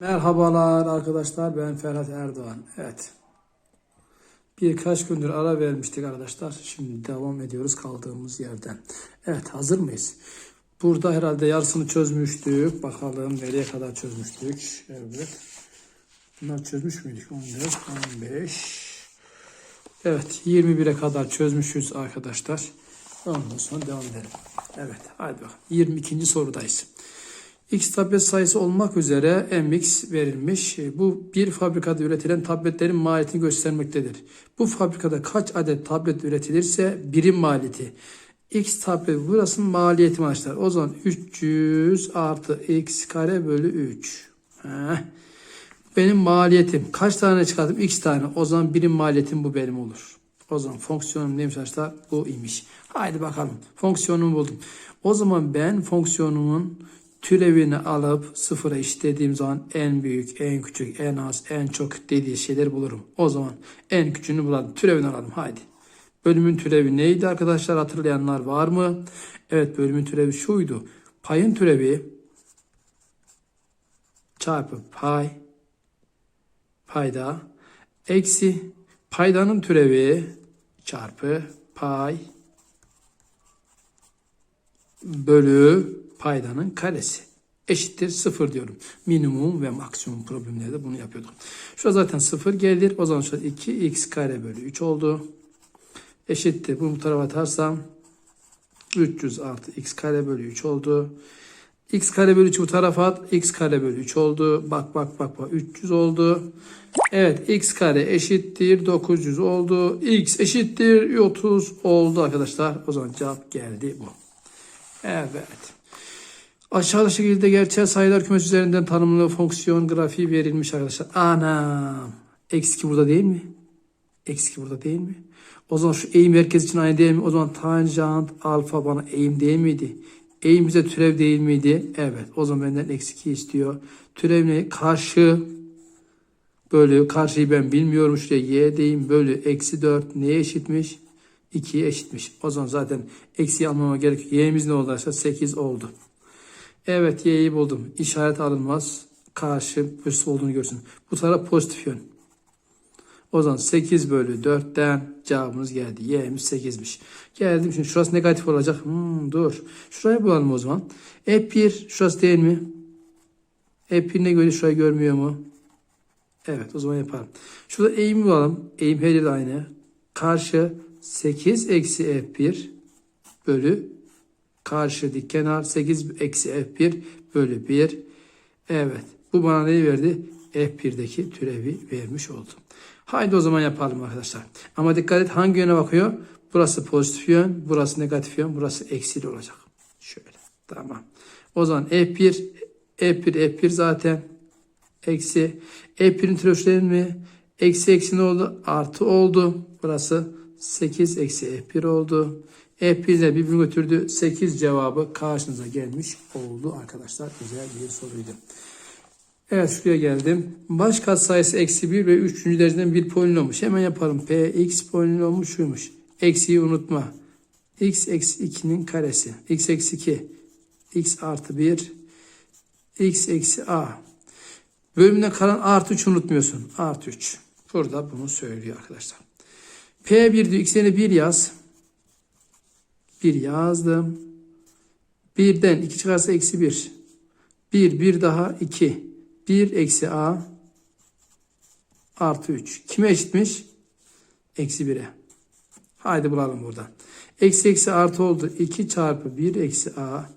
Merhabalar arkadaşlar ben Ferhat Erdoğan. Evet. Birkaç gündür ara vermiştik arkadaşlar. Şimdi devam ediyoruz kaldığımız yerden. Evet hazır mıyız? Burada herhalde yarısını çözmüştük. Bakalım nereye kadar çözmüştük. Evet. Bunlar çözmüş müydük? 14, 15. Evet 21'e kadar çözmüşüz arkadaşlar. Ondan sonra devam edelim. Evet hadi bakalım. 22. sorudayız. X tablet sayısı olmak üzere MX verilmiş. Bu bir fabrikada üretilen tabletlerin maliyetini göstermektedir. Bu fabrikada kaç adet tablet üretilirse birim maliyeti. X tablet burasının maliyeti arkadaşlar. O zaman 300 artı x kare bölü 3. Heh. Benim maliyetim. Kaç tane çıkardım? X tane. O zaman birim maliyetim bu benim olur. O zaman fonksiyonum neymiş arkadaşlar? Bu imiş. Haydi bakalım. Fonksiyonumu buldum. O zaman ben fonksiyonumun türevini alıp sıfıra eşitlediğim zaman en büyük, en küçük, en az, en çok dediği şeyleri bulurum. O zaman en küçüğünü bulalım. Türevini alalım. Haydi. Bölümün türevi neydi arkadaşlar? Hatırlayanlar var mı? Evet bölümün türevi şuydu. Payın türevi çarpı pay payda eksi paydanın türevi çarpı pay bölü paydanın karesi eşittir sıfır diyorum. Minimum ve maksimum problemlerde bunu yapıyorduk. Şurada zaten sıfır gelir. O zaman şurada 2x kare bölü 3 oldu. Eşittir. Bunu bu tarafa atarsam 300 artı x kare bölü 3 oldu. x kare bölü 3'ü bu tarafa at. x kare bölü 3 oldu. Bak bak bak bak 300 oldu. Evet x kare eşittir 900 oldu. x eşittir 30 oldu arkadaşlar. O zaman cevap geldi bu. Evet. Aşağıda şekilde gerçel sayılar kümesi üzerinden tanımlı fonksiyon grafiği verilmiş arkadaşlar. Anam. Eksi 2 burada değil mi? Eksi 2 burada değil mi? O zaman şu eğim merkez için aynı değil mi? O zaman tanjant alfa bana eğim değil miydi? Eğim bize türev değil miydi? Evet. O zaman benden eksi 2 istiyor. Türev ne? Karşı bölü. Karşıyı ben bilmiyorum. Şuraya y diyeyim. Bölü eksi 4 neye eşitmiş? 2'ye eşitmiş. O zaman zaten eksiği almama gerek yok. Y'miz ne oldu arkadaşlar? 8 oldu. Evet y'yi buldum. İşaret alınmaz. Karşı pozitif olduğunu görsün. Bu taraf pozitif yön. O zaman 8 bölü 4'ten cevabımız geldi. Y'miz 8'miş. Geldim şimdi şurası negatif olacak. Hmm, dur. Şurayı bulalım o zaman. E1 şurası değil mi? E1 ne göre şurayı görmüyor mu? Evet o zaman yapalım. Şurada eğimi bulalım. Eğim her yerde aynı. Karşı 8 eksi F1 bölü karşı dik kenar 8 eksi F1 bölü 1. Evet. Bu bana neyi verdi? F1'deki türevi vermiş oldu. Haydi o zaman yapalım arkadaşlar. Ama dikkat et hangi yöne bakıyor? Burası pozitif yön, burası negatif yön, burası eksili olacak. Şöyle. Tamam. O zaman F1, F1, F1 zaten eksi. F1'in türevleri mi? Eksi eksi ne oldu? Artı oldu. Burası 8 eksi F1 oldu. F1 ile birbirini götürdü. 8 cevabı karşınıza gelmiş oldu arkadaşlar. Güzel bir soruydu. Evet şuraya geldim. Baş katsayısı eksi 1 ve 3. dereceden bir polinommuş. Hemen yapalım. Px polinomu şuymuş. Eksiyi unutma. x eksi 2'nin karesi. x eksi 2. x artı 1. x eksi a. Bölümüne kalan artı 3 unutmuyorsun. Artı 3. Burada bunu söylüyor arkadaşlar. P1 diyor. X yerine 1 yaz. 1 yazdım. 1'den 2 çıkarsa eksi 1. 1, 1 daha 2. 1 eksi a artı 3. Kime eşitmiş? Eksi 1'e. Haydi bulalım buradan. Eksi eksi artı oldu. 2 çarpı 1 eksi a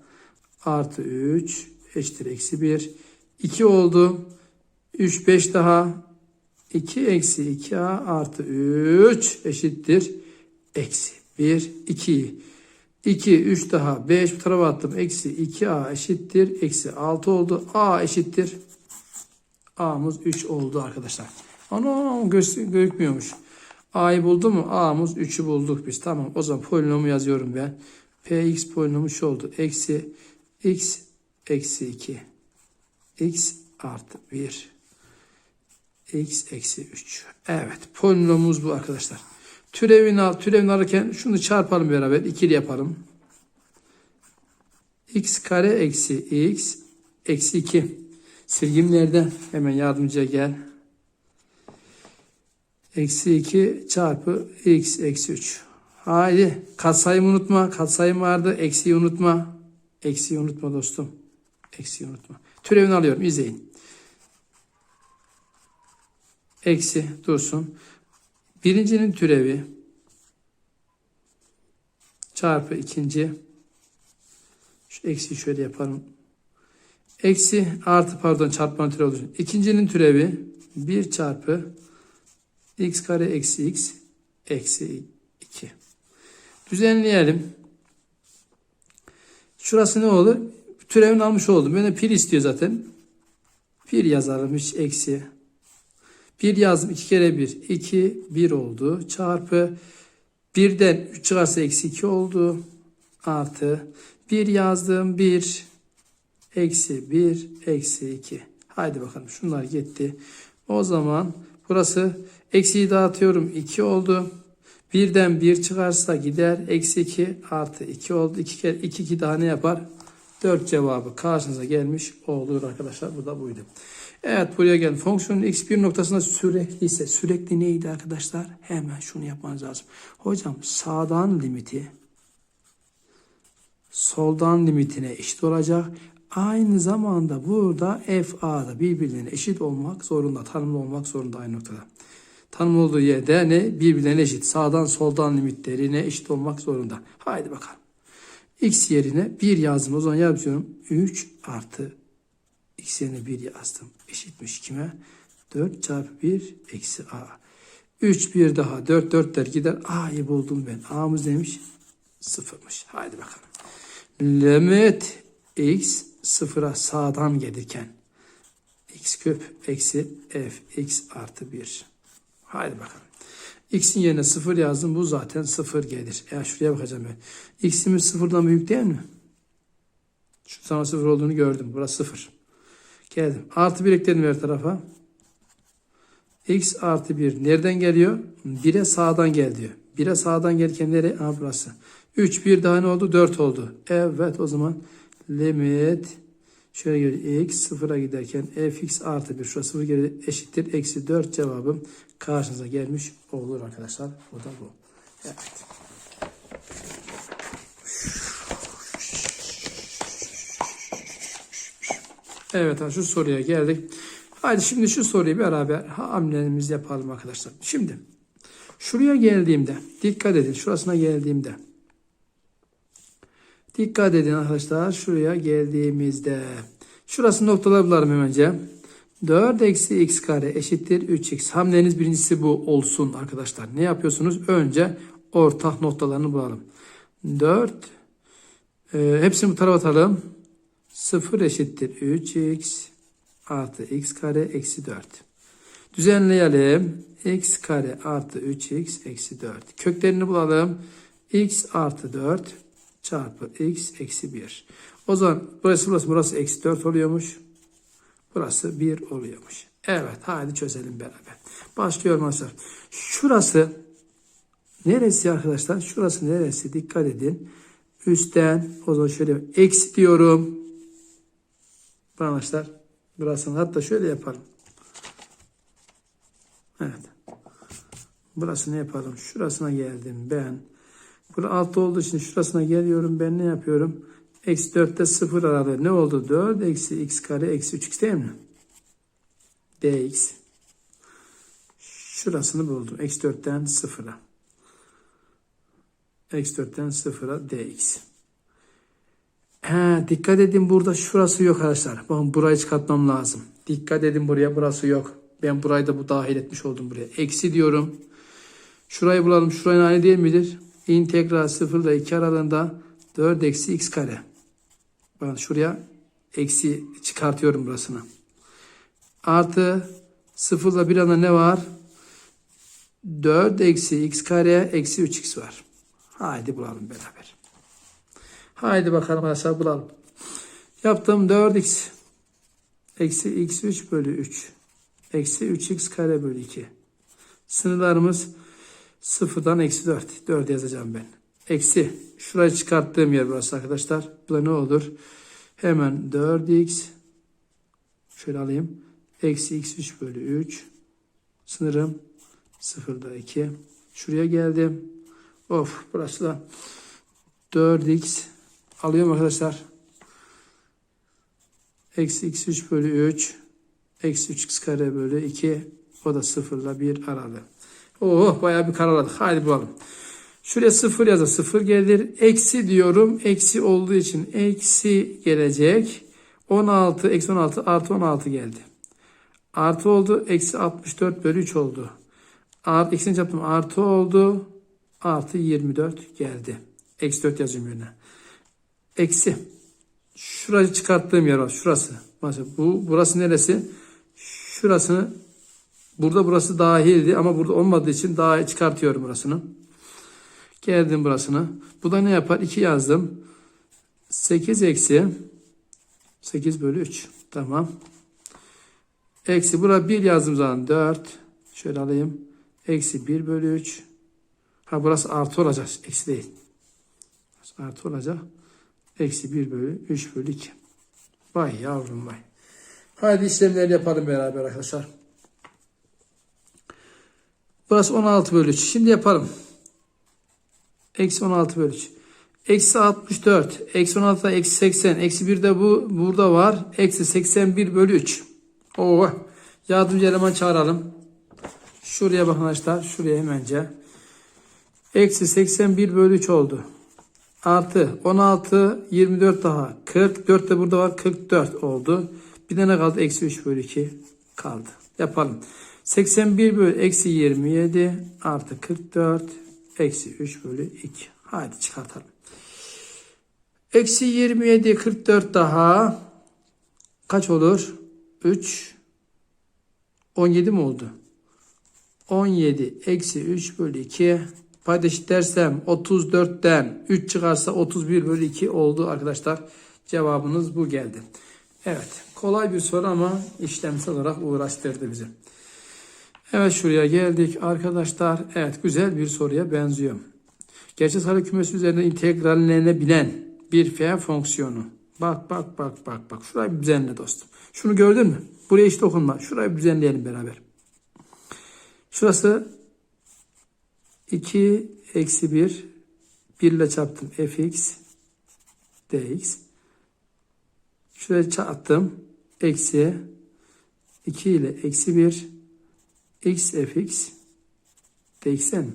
artı 3 eşittir eksi 1. 2 oldu. 3, 5 daha 2 eksi 2a artı 3 eşittir eksi 1, 2. 2, 3 daha 5 bu tarafa attım. Eksi 2a eşittir. Eksi 6 oldu. a eşittir. a'mız 3 oldu arkadaşlar. Ana gözükmüyormuş. a'yı buldu mu? a'mız 3'ü bulduk biz. Tamam o zaman polinomu yazıyorum ben. px polinomu şu oldu. Eksi x eksi 2. x artı 1 x eksi 3. Evet polinomumuz bu arkadaşlar. Türevini al. Türevini alırken şunu çarpalım beraber. ikili yapalım. x kare eksi x eksi 2. Silgim nerede? Hemen yardımcıya gel. Eksi 2 çarpı x eksi 3. Haydi katsayımı unutma. Katsayım vardı. Eksiyi unutma. Eksiyi unutma dostum. Eksiyi unutma. Türevini alıyorum. İzleyin. Eksi dursun. Birincinin türevi çarpı ikinci şu eksiyi şöyle yapalım. Eksi artı pardon çarpmanın türevi olacak. İkincinin türevi 1 çarpı x kare eksi x eksi 2. Düzenleyelim. Şurası ne olur? Türevini almış oldum. Böyle pir istiyor zaten. Pir yazalım hiç eksi. 1 yazdım 2 kere 1. 2 1 oldu. Çarpı 1'den 3 çıkarsa eksi 2 oldu. Artı 1 yazdım 1 eksi 1 eksi 2. Haydi bakalım şunlar gitti. O zaman burası eksiyi dağıtıyorum 2 oldu. Birden 1 çıkarsa gider. Eksi 2 artı 2 oldu. 2 kere 2 2 daha ne yapar? 4 cevabı karşınıza gelmiş olur arkadaşlar. Bu da buydu. Evet buraya gelin. Fonksiyonun x1 noktasında sürekli ise sürekli neydi arkadaşlar? Hemen şunu yapmanız lazım. Hocam sağdan limiti soldan limitine eşit olacak. Aynı zamanda burada f a da birbirlerine eşit olmak zorunda. Tanımlı olmak zorunda aynı noktada. Tanım olduğu yerde ne? Birbirlerine eşit. Sağdan soldan limitlerine eşit olmak zorunda. Haydi bakalım. X yerine 1 yazdım. O zaman yazıyorum. 3 artı x yerine 1 yazdım. Eşitmiş kime? 4 çarpı 1 eksi a. 3 bir daha 4 4'ler gider. A'yı buldum ben. A'mız neymiş? Sıfırmış. Haydi bakalım. Limit x sıfıra sağdan gelirken x küp eksi f x artı 1. Haydi bakalım. X'in yerine 0 yazdım. Bu zaten 0 gelir. Ya şuraya bakacağım ben. X'imiz sıfırdan büyük değil mi? Şu sana 0 olduğunu gördüm. Burası 0. Geldim. Artı 1 ekledim her tarafa. X artı 1 nereden geliyor? 1'e sağdan gel diyor. 1'e sağdan gelirken nereye? Aha burası. 3 1 daha ne oldu? 4 oldu. Evet o zaman limit şöyle geliyor. X sıfıra giderken fx artı 1 şurası 0 geri eşittir. Eksi 4 cevabım karşınıza gelmiş olur arkadaşlar. Bu da bu. Evet. Evet şu soruya geldik. Hadi şimdi şu soruyu beraber hamlelerimizi yapalım arkadaşlar. Şimdi şuraya geldiğimde dikkat edin şurasına geldiğimde dikkat edin arkadaşlar şuraya geldiğimizde şurası noktalar bulalım hemenci. 4 eksi x kare eşittir 3x. Hamleniz birincisi bu olsun arkadaşlar. Ne yapıyorsunuz? Önce ortak noktalarını bulalım. 4 e, hepsini bu tarafa atalım. 0 eşittir 3x artı x kare eksi 4. Düzenleyelim. x kare artı 3x eksi 4. Köklerini bulalım. x artı 4 çarpı x eksi 1. O zaman burası burası burası eksi 4 oluyormuş. Burası 1 oluyormuş. Evet hadi çözelim beraber. Başlıyorum arkadaşlar. Şurası neresi arkadaşlar? Şurası neresi? Dikkat edin. Üstten o zaman şöyle eksi diyorum. Arkadaşlar burasını hatta şöyle yapalım. Evet. Burasını yapalım. Şurasına geldim ben. Burada altı olduğu için şurasına geliyorum. Ben ne yapıyorum? Eksi 4'te 0 aralığı ne oldu? 4 eksi x kare eksi 3x değil mi? dx. Şurasını buldum. Eksi 4'ten 0'a. Eksi 4'ten 0'a dx. He, dikkat edin burada şurası yok arkadaşlar. Bakın burayı çıkartmam lazım. Dikkat edin buraya burası yok. Ben burayı da bu dahil etmiş oldum buraya. Eksi diyorum. Şurayı bulalım. Şurayın aynı değil midir? İntegral 0 ile 2 aralığında 4 eksi x kare. Bakın şuraya eksi çıkartıyorum burasını. Artı 0 ile bir arada ne var? 4 eksi x kare eksi 3x var. Haydi bulalım beraber. Haydi bakalım arkadaşlar bulalım. Yaptım 4x eksi x3 bölü 3 eksi 3x kare bölü 2. Sınırlarımız sıfırdan eksi 4. 4 yazacağım ben. Eksi. Şurayı çıkarttığım yer burası arkadaşlar. Bu ne olur? Hemen 4x Şöyle alayım. Eksi x3 bölü 3. Sınırım 0'da 2. Şuraya geldim. Of burası da 4x. Alıyorum arkadaşlar. Eksi x3 bölü 3. Eksi 3x kare bölü 2. O da 0 ile 1 aralı. Oh bayağı bir karaladık. Haydi bulalım. Şuraya 0 yazar. 0 gelir. Eksi diyorum. Eksi olduğu için eksi gelecek. 16 eksi 16 artı 16 geldi. Artı oldu. Eksi 64 bölü 3 oldu. Art, eksini yaptım. Artı oldu. Artı 24 geldi. Eksi 4 yazıyorum yerine. Eksi. Şurayı çıkarttığım yer var. Şurası. Mesela bu, burası neresi? Şurasını burada burası dahildi ama burada olmadığı için daha çıkartıyorum burasını. Geldim burasını. Bu da ne yapar? 2 yazdım. 8 eksi 8 bölü 3. Tamam. Eksi buraya 1 yazdığım zaman 4. Şöyle alayım. Eksi 1 bölü 3. Ha burası artı olacak. Eksi değil. Artı olacak. Eksi 1 bölü 3 bölü 2. Vay yavrum vay. Haydi işlemleri yapalım beraber arkadaşlar. Burası 16 bölü 3. Şimdi yapalım. Eksi 16 bölü 3. Eksi 64. Eksi 16 da eksi 80. Eksi 1 de bu burada var. Eksi 81 bölü 3. Oo. Yardımcı eleman çağıralım. Şuraya bakın arkadaşlar. Şuraya hemence. Eksi 81 bölü 3 oldu. Artı 16 24 daha 40. 4 de burada var 44 oldu. Bir de ne kaldı? Eksi 3 bölü 2 kaldı. Yapalım. 81 bölü eksi 27 artı 44 eksi 3 bölü 2. Haydi çıkartalım. Eksi 27 44 daha kaç olur? 3 17 mi oldu? 17 eksi 3 bölü 2 paydaş dersem 34'ten 3 çıkarsa 31 bölü 2 oldu arkadaşlar. Cevabınız bu geldi. Evet kolay bir soru ama işlemsel olarak uğraştırdı bizi. Evet şuraya geldik arkadaşlar. Evet güzel bir soruya benziyor. Gerçek sayılar kümesi üzerinde integrallenebilen bir f fonksiyonu. Bak bak bak bak bak. Şurayı bir düzenle dostum. Şunu gördün mü? Buraya hiç dokunma. Şurayı bir düzenleyelim beraber. Şurası 2 eksi 1 1 ile çarptım fx dx. Şuraya çarptım. Eksi 2 ile eksi 1 x fx dx'ten.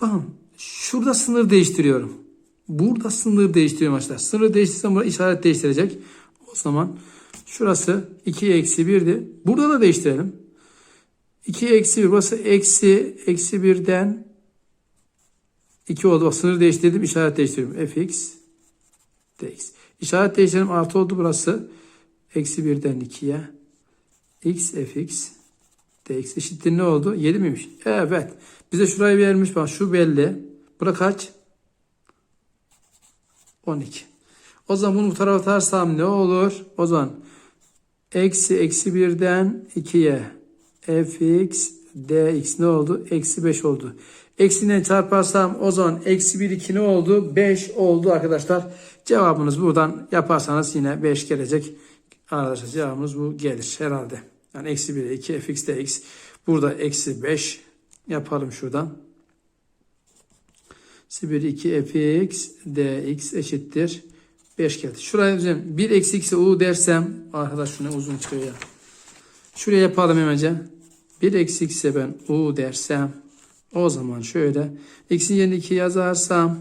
Bakın şurada sınır değiştiriyorum. Burada sınır değiştiriyorum arkadaşlar. Sınır değiştirsem burada işaret değiştirecek. O zaman şurası 2 eksi 1'di. Burada da değiştirelim. 2 eksi 1 burası eksi eksi 1'den 2 oldu. Bak sınır değiştirdim işaret değiştiriyorum. fx dx. İşaret değiştirelim artı oldu burası. Eksi 1'den 2'ye x fx dx eşittir ne oldu? 7 miymiş? Evet. Bize şurayı vermiş. Bak şu belli. Bura kaç? 12. O zaman bunu bu tarafa atarsam ne olur? O zaman eksi eksi 1'den 2'ye fx dx ne oldu? Eksi 5 oldu. Eksinden çarparsam o zaman eksi 1 2 ne oldu? 5 oldu arkadaşlar. Cevabınız buradan yaparsanız yine 5 gelecek. Arkadaşlar cevabımız bu gelir herhalde. Yani eksi 1 2 fx dx. Burada eksi 5 yapalım şuradan. Eksi 1 2 fx dx eşittir. 5 geldi. Şuraya düzen 1 eksi x'e u dersem arkadaş şuna uzun çıkıyor ya. Şuraya yapalım hemence. 1 eksi x'e ben u dersem o zaman şöyle x'in yerine 2 yazarsam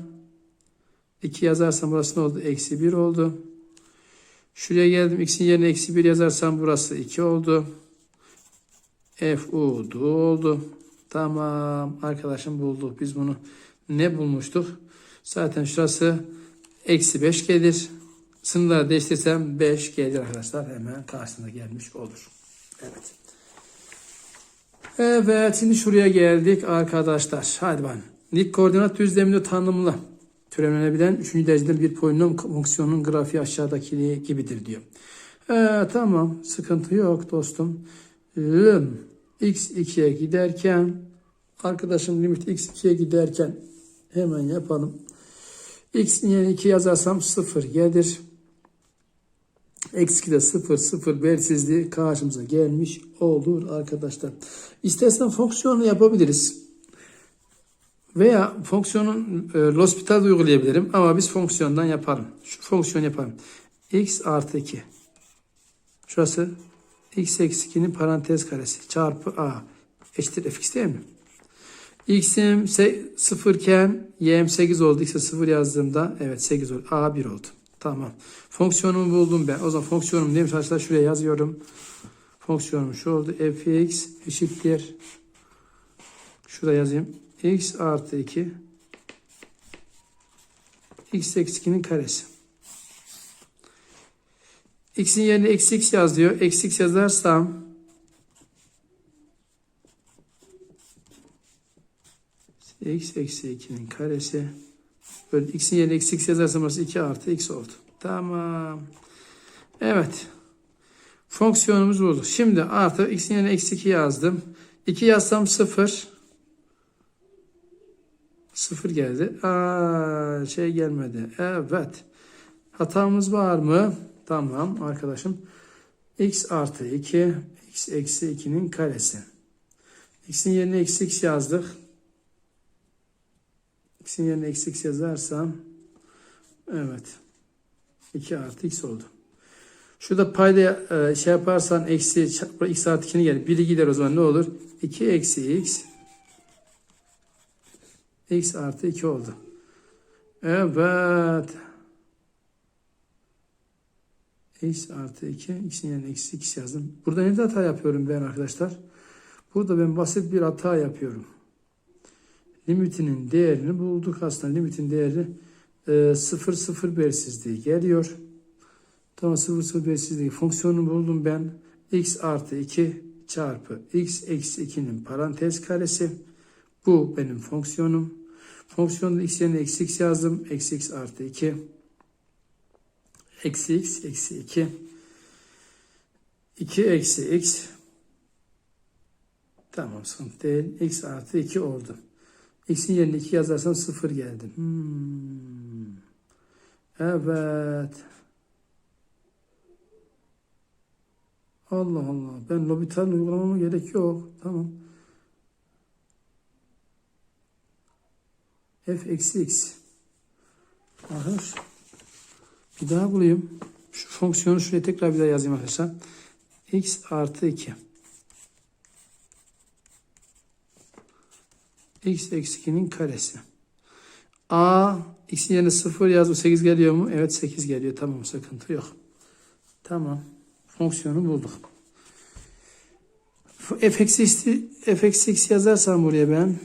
2 yazarsam burası ne oldu? Eksi 1 oldu. Şuraya geldim. X'in yerine eksi 1 yazarsam burası 2 oldu. F U du oldu. Tamam arkadaşım bulduk. Biz bunu ne bulmuştuk? Zaten şurası eksi 5 gelir. Sınırları değiştirsem 5 gelir arkadaşlar. Hemen karşısında gelmiş olur. Evet. Evet şimdi şuraya geldik arkadaşlar. Hadi bakalım. Dik koordinat düzlemini tanımla. Türevlenebilen 3. dereceden bir polinom fonksiyonun grafiği aşağıdaki gibidir diyor. Ee, tamam sıkıntı yok dostum. Lim x 2'ye giderken arkadaşım limit x 2'ye giderken hemen yapalım. x'in yerine 2 yazarsam 0 gelir. Eksi 2 de 0 0 belirsizliği karşımıza gelmiş olur arkadaşlar. İstersen fonksiyonu yapabiliriz. Veya fonksiyonun e, L'Hospital'de uygulayabilirim ama biz fonksiyondan yapalım. Şu fonksiyon yapalım. x artı 2. Şurası x eksi 2'nin parantez karesi çarpı a eşittir fx değil mi? x'im 0 iken y'm 8 oldu. x'e 0 yazdığımda evet 8 oldu. a 1 oldu. Tamam. Fonksiyonumu buldum ben. O zaman fonksiyonum neymiş arkadaşlar? Şuraya yazıyorum. Fonksiyonum şu oldu. fx eşittir. Şurada yazayım. x artı 2 x eksi 2'nin karesi. x'in yerine eksi x yaz diyor. Eksi x yazarsam x eksi 2'nin karesi böyle x'in yerine eksi x yazarsam burası 2 artı x oldu. Tamam. Evet. Fonksiyonumuz buldu. Şimdi artı x'in yerine eksi 2 yazdım. 2 yazsam 0. 0 geldi. Aa, şey gelmedi. Evet. Hatamız var mı? Tamam arkadaşım. x artı 2 x eksi 2'nin karesi. x'in yerine eksi x yazdık. X'in yerine eksi x yazarsam evet 2 artı x oldu. Şurada payda e, şey yaparsan eksi x artı 2'ni gelir. Biri gider o zaman ne olur? 2 eksi x x artı 2 oldu. Evet. x artı 2 x'in yerine eksi x yazdım. Burada ne hata yapıyorum ben arkadaşlar? Burada ben basit bir hata yapıyorum. Limitinin değerini bulduk aslında. Limitin değeri e, 0 0 belirsizliği geliyor. Tamam 0 0 belirsizliği fonksiyonunu buldum ben. x artı 2 çarpı x eksi 2'nin parantez karesi. Bu benim fonksiyonum. Fonksiyonda x yerine eksi x yazdım. Eksi x artı 2. Eksi x eksi 2. 2 eksi x. Tamam sıkıntı değil. x artı 2 oldu. X'in yerine 2 yazarsam 0 geldi. Hmm. Evet. Allah Allah. Ben L'Hopital uygulamama gerek yok. Tamam. f eksi x. Arkadaş. Bir daha bulayım. Şu fonksiyonu şuraya tekrar bir daha yazayım arkadaşlar. x artı 2. x eksi 2'nin karesi. a x'in yerine 0 yazdım. 8 geliyor mu? Evet 8 geliyor. Tamam sıkıntı yok. Tamam. Fonksiyonu bulduk. f eksi x, f eksi x yazarsam buraya ben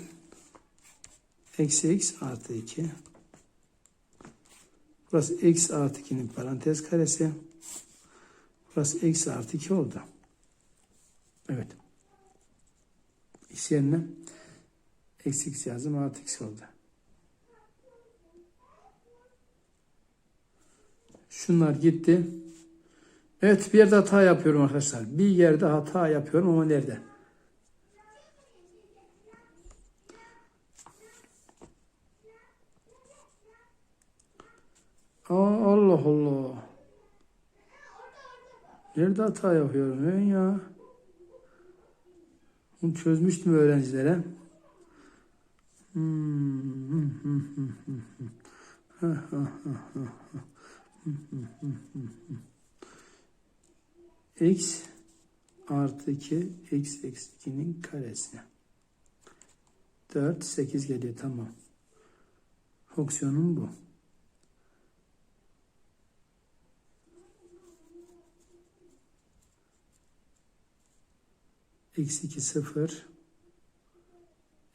eksi x artı 2 burası x artı 2'nin parantez karesi burası x artı 2 oldu. Evet. x yerine eksi x yazdım artı x oldu. Şunlar gitti. Evet bir yerde hata yapıyorum arkadaşlar. Bir yerde hata yapıyorum ama nerede? Allah Allah. Nerede hata yapıyorum ben ya? Bunu çözmüştüm öğrencilere. X artı 2 x eksi 2'nin karesi. 4 8 geliyor tamam. Fonksiyonum bu. Eksi 2 0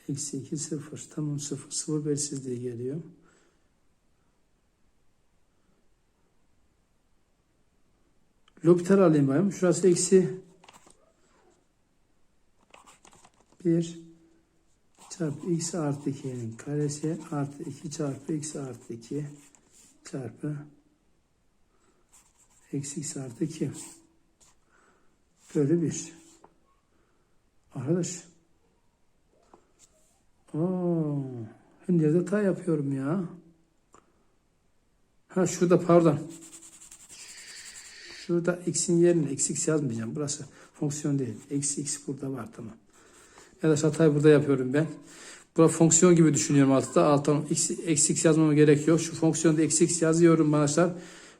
Eksi 2 0 tamam 0 0 belirsizliği geliyor. L'Hopital alayım bayım. Şurası eksi 1 çarpı x artı 2'nin karesi artı 2 çarpı x artı 2 çarpı eksi x artı 2 böyle bir arkadaş Oo, ben nerede hata yapıyorum ya ha şurada pardon Şurada x'in yerine eksi x yazmayacağım. Burası fonksiyon değil. Eksi x burada var tamam. Da hatayı burada yapıyorum ben. Bura fonksiyon gibi düşünüyorum altta. Alttan x, eksi x yazmama gerek yok. Şu fonksiyonda eksi x yazıyorum arkadaşlar.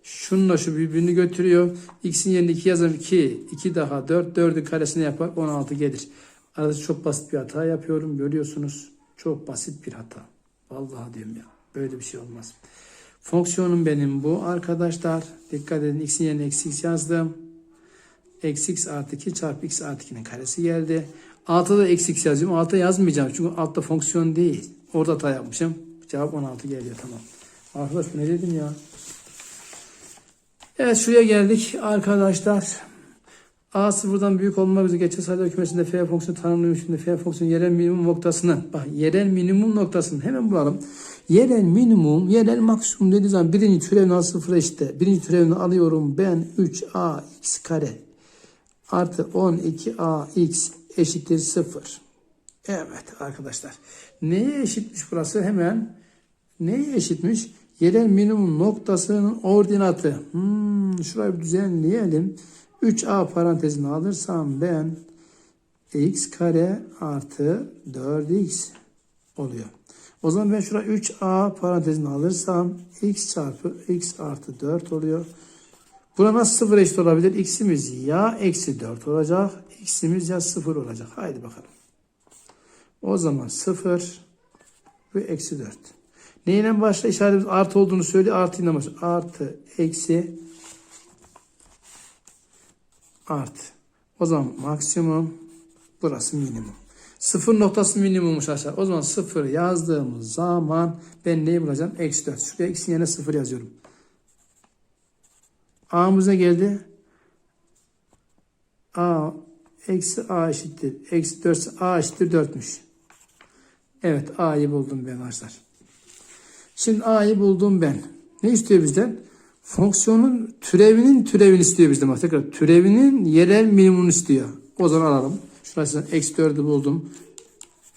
Şununla şu birbirini götürüyor. X'in yerine 2 yazarım 2. 2 daha 4. 4'ün karesini yapar. 16 gelir. Arada çok basit bir hata yapıyorum. Görüyorsunuz. Çok basit bir hata. Vallahi diyorum ya. Böyle bir şey olmaz. Fonksiyonum benim bu arkadaşlar. Dikkat edin. X'in yerine eksi x yazdım. Eksi x artı 2 çarpı x artı 2'nin karesi geldi. Altta da eksi x yazıyorum. Altta yazmayacağım. Çünkü altta fonksiyon değil. Orada hata yapmışım. Cevap 16 geliyor tamam. Arkadaş ne dedim ya? Evet şuraya geldik arkadaşlar. A sıfırdan büyük olmak üzere geçer sayılar kümesinde f fonksiyonu tanımlamışında f fonksiyonu yerel minimum noktasını bak yerel minimum noktasını hemen bulalım. Yerel minimum, yerel maksimum dediği zaman birinci türevini al sıfıra işte. Birinci türevini alıyorum ben 3a x kare artı 12a x eşittir 0. Evet arkadaşlar. Neye eşitmiş burası? Hemen neye eşitmiş? Yerel minimum noktasının ordinatı. Hmm, şurayı bir düzenleyelim. 3a parantezini alırsam ben x kare artı 4x oluyor. O zaman ben şuraya 3a parantezini alırsam x çarpı x artı 4 oluyor. Buna nasıl sıfır eşit olabilir? X'imiz ya eksi 4 olacak. X'imiz ya sıfır olacak. Haydi bakalım. O zaman 0 ve eksi 4. Neyle başla işaretimiz artı olduğunu söyle. Artıyla başla. Artı, eksi, artı. O zaman maksimum burası minimum. Sıfır noktası minimummuş aşağı. O zaman sıfır yazdığımız zaman ben neyi bulacağım? Eksi 4. Şuraya x'in yerine sıfır yazıyorum. A'mız ne geldi? A eksi A eşittir. Eksi 4 ise A eşittir 4'müş. Evet A'yı buldum ben arkadaşlar. Şimdi A'yı buldum ben. Ne istiyor bizden? Fonksiyonun türevinin türevini istiyor bizden. Bak tekrar türevinin yerel minimumunu istiyor. O zaman alalım. Şurası eksi 4'ü buldum.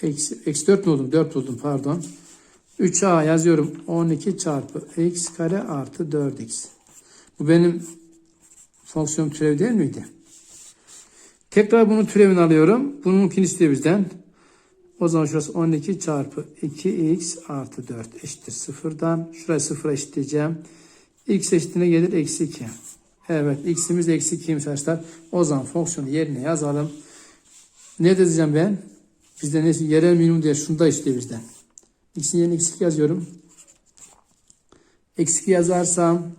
Eksi, eksi 4 mü buldum? 4 buldum pardon. 3A yazıyorum. 12 çarpı x kare artı 4x. Bu benim fonksiyon türevi değil miydi? Tekrar bunun türevini alıyorum. Bununkini istiyor bizden. O zaman şurası 12 çarpı 2x artı 4 eşittir sıfırdan. Şurayı sıfıra eşitleyeceğim. X eşitliğine gelir eksi 2. Evet x'imiz eksi 2'ymiş arkadaşlar. O zaman fonksiyonu yerine yazalım. Ne diyeceğim ben? Bizde neyse yerel minimum diye şunu da istiyor bizden. x'in yerine eksi 2 yazıyorum. Eksi 2 yazarsam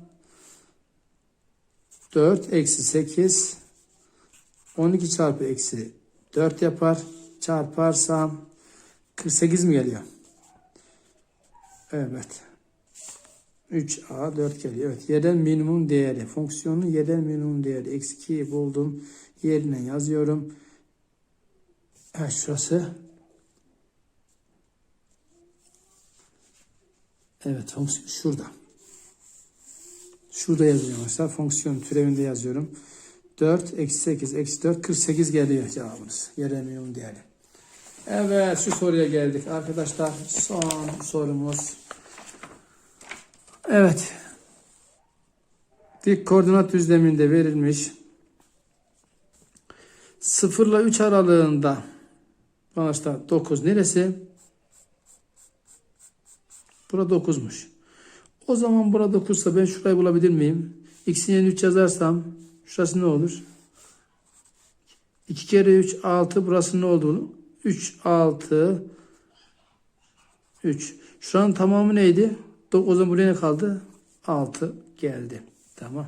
4 eksi 8 12 çarpı eksi 4 yapar. Çarparsam 48 mi geliyor? Evet. 3A 4 geliyor. Evet. Yerel minimum değeri. Fonksiyonun yerel minimum değeri. Eksi 2'yi buldum. Yerine yazıyorum. Evet şurası. Evet fonksiyon şurada. Şurada yazıyorum mesela. Fonksiyon türevinde yazıyorum. 4 eksi 8 eksi 4 48 geliyor cevabımız. Yerel minimum değeri. Evet şu soruya geldik arkadaşlar. Son sorumuz. Evet. Dik koordinat düzleminde verilmiş 0 ile 3 aralığında arkadaşlar 9 neresi? Burada 9'muş. O zaman burada 9 ise ben şurayı bulabilir miyim? X'in yerine 3 yazarsam şurası ne olur? 2 kere 3 6 burası ne oldu? 3 6 3. Şuranın tamamı neydi? O zaman buraya ne kaldı? 6 geldi. Tamam.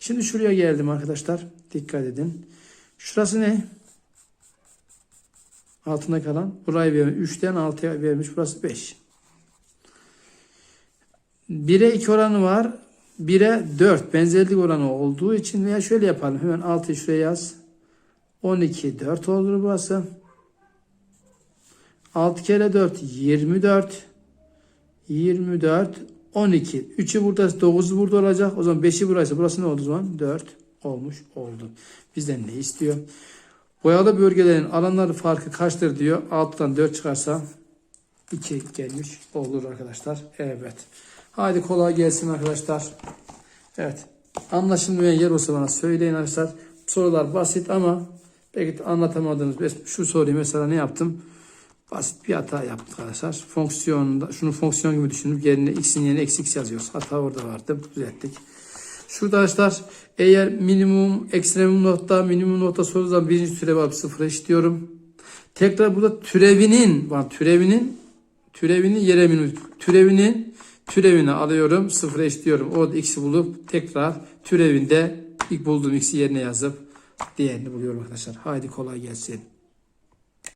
Şimdi şuraya geldim arkadaşlar. Dikkat edin. Şurası ne? Altında kalan. Burayı vermiş. 3'ten 6'ya vermiş. Burası 5. 1'e 2 oranı var. 1'e 4 benzerlik oranı olduğu için veya şöyle yapalım. Hemen 6'yı şuraya yaz. 12 4 olur burası. 6 kere 4 24. 24 12. 3'ü burada 9'u burada olacak. O zaman 5'i burası. Burası ne oldu o zaman? 4 olmuş oldu. Bizden ne istiyor? Boyalı bölgelerin alanları farkı kaçtır diyor. 6'dan 4 çıkarsa 2 gelmiş olur arkadaşlar. Evet. Haydi kolay gelsin arkadaşlar. Evet. Anlaşılmayan yer olsa bana söyleyin arkadaşlar. Sorular basit ama belki anlatamadığınız şu soruyu mesela ne yaptım? Basit bir hata yaptık arkadaşlar. Fonksiyonda şunu fonksiyon gibi düşünüp yerine x'in yerine eksi x yazıyoruz. Hata orada vardı. Düzelttik. Şurada arkadaşlar eğer minimum ekstremum nokta minimum nokta sorduğu zaman birinci türevi alıp sıfıra eşitliyorum. Tekrar burada türevinin var türevinin türevinin yere minimum türevinin türevini alıyorum sıfıra eşitliyorum. Orada x'i bulup tekrar türevinde ilk bulduğum x'i yerine yazıp diğerini buluyorum arkadaşlar. Haydi kolay gelsin.